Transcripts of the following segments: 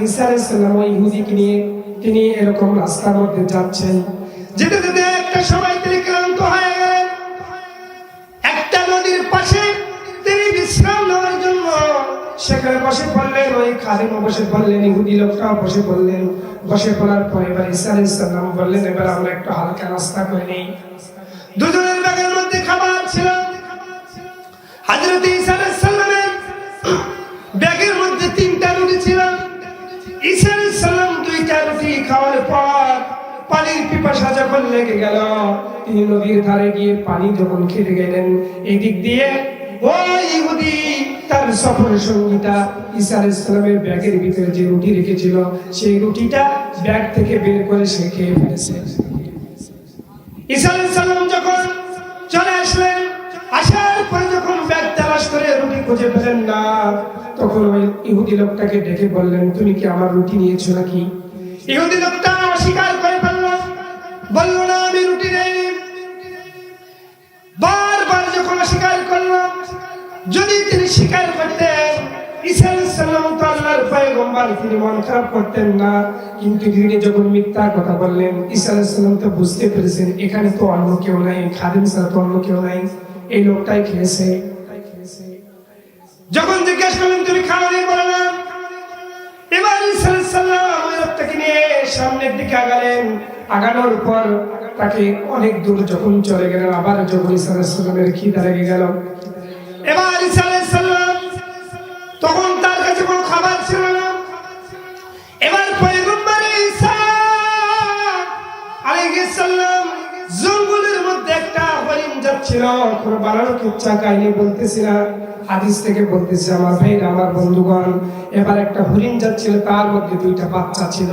ইহুদিকে নিয়ে, তিনি এরকম রাস্তার মধ্যে যাচ্ছেন। যেতে যেতে একটা সময় তিনি ক্লান্ত হয়ে গেলেন। একটা নদীর পাশে তিনি বিশ্রাম নেওয়ার জন্য সেখানে বসে পড়লেন, ওই খাদিমও বসে পড়লেন, ইহুদি লোকটাও বসে পড়লেন। বসে পড়ার পর এবার ঈসা আলাইসাল্লাম বললেন, এবার আমরা একটু হালকা নাস্তা করে নেই। দুজনের ব্যাগের মধ্যে খাবার ছিল। হাজরত ঈসা যখন লেগে গেল, তিনি নদীর ধারে গিয়ে পানি যখন খেতে গেলেন এই দিক দিয়ে ওই তার সফর সঙ্গীতা ঈসা আলাইসাল্লামের ব্যাগের ভিতরে যে রুটি রেখেছিল, সেই রুটিটা ব্যাগ থেকে বের করে সে খেয়ে ফেলেছে। চলে আসলেন, আসার যখন ব্যাগ করে রুটি না, তখন ওই ইহুদি লোকটাকে ডেকে বললেন, তুমি কি আমার রুটি নিয়েছো নাকি? ইহুদি লোকটা অস্বীকার করে বলল না আমি রুটি নেই। বারবার যখন অস্বীকার করল যদি তিনি স্বীকার করতেন, ঈসা তো পেরেছেন, এখানে তো কেউ নাই, খাদিম কেউ নাই, এই লোকটাই খেয়েছে। বলে না? এবার ঈসা সামনের দিকে আগালেন, আগানোর পর তাকে অনেক দূর যখন চলে গেলেন, আবার যখন আলাইসাল্লামের খিদা লেগে গেল। এবার আলাইসাল্লাম তখন তার কাছে কোনো খাবার ছিল না। এবার জঙ্গলের মধ্যে একটা হরিণ যাচ্ছিল। কোনো হাদিস থেকে আমার বন্ধুগণ। এবার একটা হরিণ যাচ্ছিল, তার মধ্যে দুইটা বাচ্চা ছিল।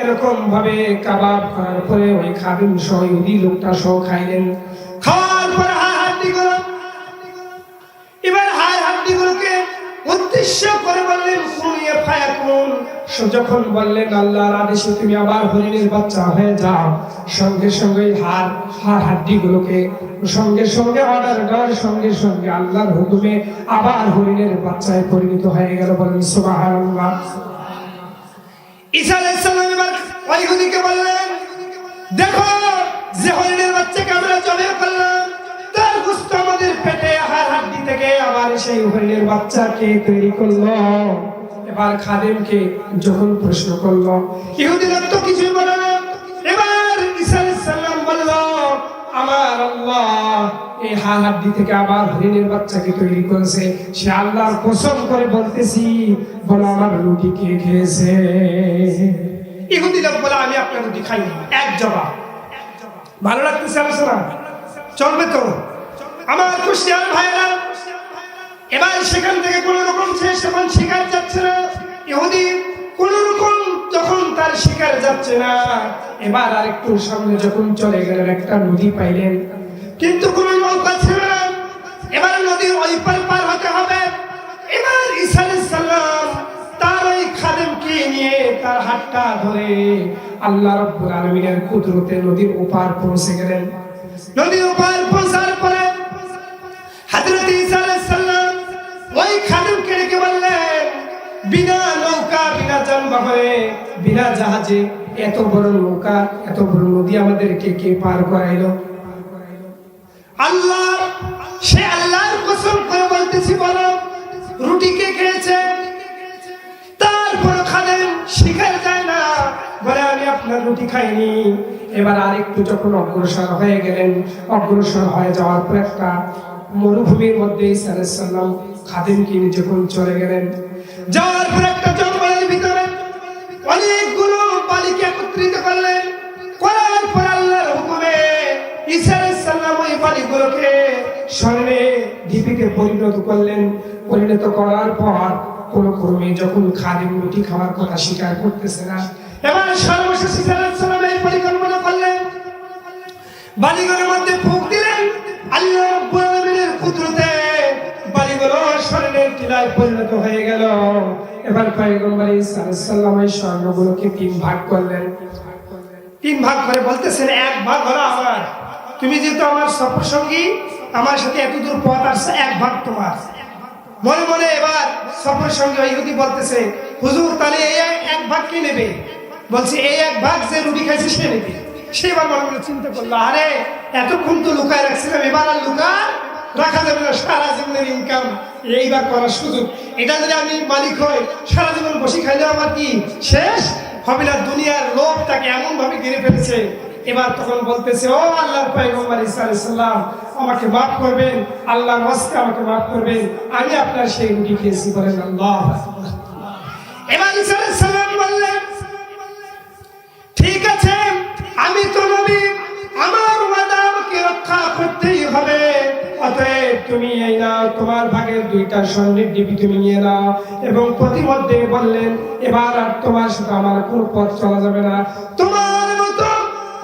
এরকম ভাবে কাবাব পরে ওই সহ লোকটা সহ খাইলেন। খাওয়ার পরে হাড় হাড্ডি গুলো এবার হাড় হাড্ডি গুলোকে উদ্দেশ্য করে বললেন শুনিয়ে যখন বললেন, আল্লাহর আদেশে তুমি আবার হরিণের বাচ্চা হয়ে যাও। সঙ্গে সঙ্গে গুলোকে সঙ্গে সঙ্গে অর্ডার দেওয়ার সঙ্গে সঙ্গে আল্লাহর হুকুমে আবার হরিণের বাচ্চায় পরিণত হয়ে গেল বলেন, সুবহানাল্লাহ। ঈসা আলাইহিস এবার ইহুদিকে বললেন, দেখো যে হরিণের বাচ্চাকে আমরা জবে করলাম। তার গুস্ত আমাদের পেটে আহার হাড্ডি থেকে আবার সেই হরিণের বাচ্চাকে তৈরি করল। এবার খাদেমকে যখন প্রশ্ন করল ইহুদি লোক তো কিছুই বলে এবার ঈসা আলাইহিস বলল, আমার আল্লাহ এই হাড় হাড্ডি থেকে আবার হরিণের বাচ্চাকে তৈরি করেছে। সে আল্লাহর কসম করে বলতেছি, বলো আমার রুটি কে খেয়েছে? বলে, আমি আপনার রুটি এক ভালো লাগতেছে চলবে তো। আমার এবার সেখান থেকে কোন রকম সে সেখান শিকার যাচ্ছে না। রকম তার শিকার যাচ্ছে না। এবার আরেকটু সামনে যখন চলে গেলেন, একটা নদী পাইলেন। কিন্তু কোন নৌকা ছিল এবার নদীর ওই পার পার হতে হবে। এবার ঈসা সালাম তার ওই খাদেমকে নিয়ে তার হাতটা ধরে আল্লাহ রাব্বুল আলামিনের কুদরতে নদীর ওপার পৌঁছে গেলেন। নদীর ওপার পৌঁছার পরে হযরত ঈসা সালাম ওই খাদেমকে ডেকে বললেন, বিনা নৌকা, বিনা যানবাহনে, বিনা জাহাজে এত বড় নৌকা, এত বড় নদী আমাদেরকে কে পার করাইলো? আল্লাহ, সে আল্লাহর কসম করে বলতেছি, বলো, রুটি কে খেয়েছে? তারপর খালেন শিখার যায় না। বলে, আমি আপনার রুটি খাইনি। এবার আরেকটু যখন অগ্রসর হয়ে গেলেন, অগ্রসর হয়ে যাওয়ার পর একটা মরুভূমির মধ্যে সাল্লাম খাদেমকে নিয়ে যখন চলে গেলেন, যাওয়ার পর একটা জঙ্গলের ভিতরে অনেকগুলো বালিকে একত্রিত করলেন। বালিগুলোকে স্বর্ণে ঢিপিতে পরিণত করলেন। পরিণত করার পর কোন ক্রমে যখন খাদিম রুটি খাওয়ার কথা স্বীকার করতেছে না, এবার সর্বশেষ পরিকল্পনা করলেন। বালিগুলোর মধ্যে ফুক দিলেন। আল্লাহ রাব্বুল আলামিনের কুদরতে তিন ভাগ করলেন। তিন ভাগ করে বলতেছেন, এক ভাগ হলো আমার। তুমি যেহেতু আমার সফর সঙ্গী, আমার সাথে এতদূর পথ আসছে এক ভাগ তোমার। মনে মনে এবার সফর সঙ্গী ইহুদি বলতেছে, হুজুর, তাহলে এই এক- ভাগ কে নেবে? বলছে, এই এক ভাগ যে রুটি খাইছে সে নেবে। সে এবার মনে মনে চিন্তা করল, আরে, এতক্ষণ তো লুকায় রাখছিলাম, এবার আর লুকা রাখা যাবে না, সারা জীবনের ইনকাম এইবার করার সুযোগ। এটা যদি আমি মালিক হই, সারা জীবন বসে খাইলে আমার কি শেষ? হবে না, দুনিয়ার লোভ তাকে এমন ভাবে ঘিরে ফেলেছে এবার তখন বলতেছে, ও ঈসা আলাইহিস আমাকে মাফ করবেন, আল্লাহর ওয়াস্তে আমাকে মাফ করবেন, আমি আপনার সেই রুটি খেয়েছি বলেন আল্লাহ এবার আমার রক্ষা করতেই হবে, অতএব তুমি এই তোমার ভাগের দুইটা তুমি এবং প্রতিমধ্যে বললেন, এবার আর তোমার সাথে আমার কোনো পথ চলা যাবে না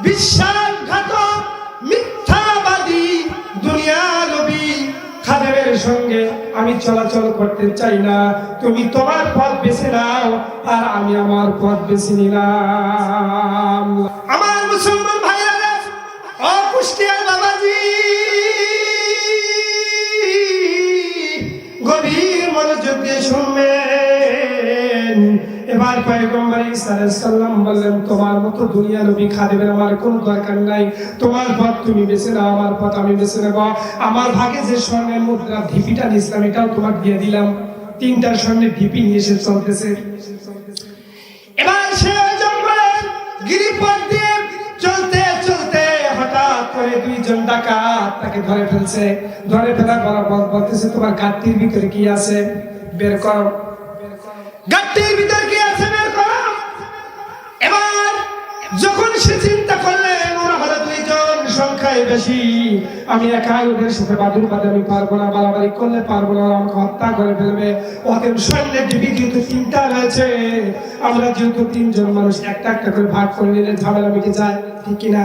বিশ্বাসঘাতক মিথ্যাবাদী দুনিয়া খাদেমের সঙ্গে আমি চলাচল করতে চাই না। তুমি তোমার পথ বেছে নাও, আর আমি আমার পথ বেছে নিলাম। আমার মুসলমান ভাইরা ও এবার পয়গম্বর বললেন, তোমার মতো দুনিয়া নবী আমার দরকার নাই। তোমার পথ তুমি বেছে নাও, আমার পথ আমি বেছে নেব। আমার ভাগে যে স্বর্ণের মুদ্রা, ঢিপিটা নিয়েছিলাম, এটাও তোমার দিয়ে দিলাম। তিনটা স্বর্ণের ঢিপি নিয়ে এসে চলতেছে। তোমার ভিতরে কি আছে? বের করো। গাড়ির যখন সে চিন্তা করলেন ওরা হলো দুইজন সংখ্যায় বেশি। আমি একাই ওদের সাথে বাদুর বাদে আমি পারব না, বাড়াবাড়ি করলে পারব না, আমাকে হত্যা করে ফেলবে। ওদের সৈন্যের ডিবি যেহেতু তিনটা রয়েছে। আমরা যেহেতু তিনজন মানুষ, একটা একটা করে ভাগ করে নিলে ঝামেলা মিটে যায়, ঠিক কিনা?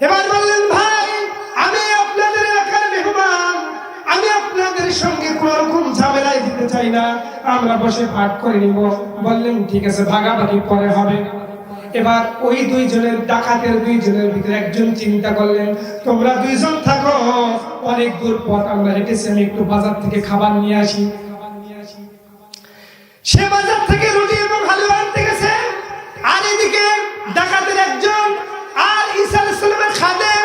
এবার বললেন, ভাই, আমি আপনাদের এলাকার মেহমান। আমি আপনাদের সঙ্গে কোন রকম ঝামেলায় দিতে চাই না। আমরা বসে ভাগ করে নিব। বললেন, ঠিক আছে, ভাগাভাগি পরে হবে। এবার ওই দুইজনের, ডাকাতের দুইজনের ভিতরে একজন চিন্তা করলেন, তোমরা দুইজন থাকো, অনেক দূর পথ, আমরা হেঁটেছি আমি একটু বাজার থেকে খাবার নিয়ে আসি। সে বাজার থেকে রুটি এবং হালুয়া আনতে গেছে, আর এদিকে ডাকাতের একজন আর ঈসা আলাইহিস সালামের খাদেম,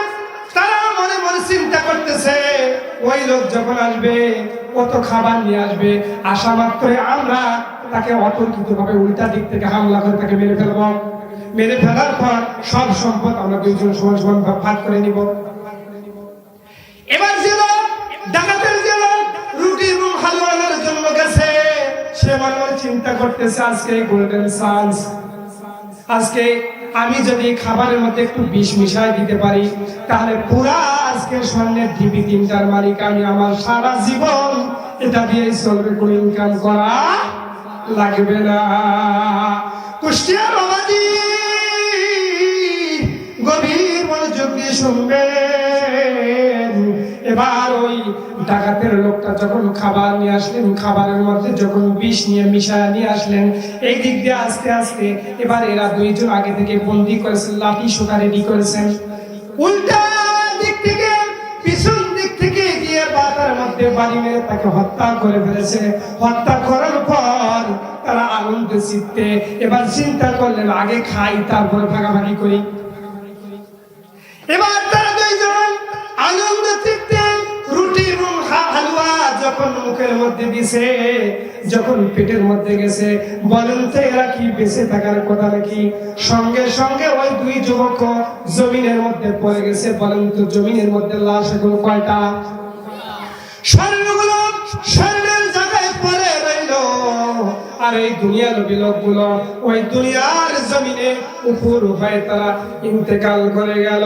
তারা মনে মনে চিন্তা করতেছে, ওই লোক যখন আসবে কত খাবার নিয়ে আসবে আসা মাত্রই আমরা তাকে অতর্কিত ভাবে উল্টা দিক থেকে হামলা করে তাকে মেরে ফেলব। মেরে ফেলার পর সব সম্পদ আমরা দুইজন সমান সমান ভাগ করে নিব। এবার যে ডাকাতের রুটি এবং জন্য গেছে, সে মনে চিন্তা করতেছে, আজকে গোল্ডেন চান্স আজকে আমি যদি খাবারের মধ্যে একটু বিষ মিশাই দিতে পারি, তাহলে পুরা আজকে স্বর্ণের তিনটার মালিক আমি, আমার সারা জীবন এটা দিয়ে চলবে, কোনো ইনকাম করা লাগবে না। কুষ্টিয়া বাবাজি ডাকাতের লোকটা যখন খাবার নিয়ে আসলেন, খাবারের মধ্যে যখন বিষ নিয়ে মিশায় নিয়ে আসলেন, এই দিক দিয়ে আস্তে আস্তে এবার এরা দুইজন আগে থেকে বন্দি করেছেন, লাঠি সোটা রেডি করেছেন। উল্টা তারা আনন্দ চিত্তে এবার চিন্তা করলেন, আগে খাই, তারপর ভাগাভাগি করি। মুখের মধ্যে দিছে, যখন পেটের মধ্যে গেছে, বলেন তো এরা কি বেঁচে থাকার কথা নাকি? সঙ্গে সঙ্গে ওই দুই যুবক জমিনের মধ্যে পড়ে গেছে, বলেন তো জমিনের মধ্যে লাশ এখন কয়টা? জমিনে উপর হয়ে তারা ইন্তেকাল করে গেল।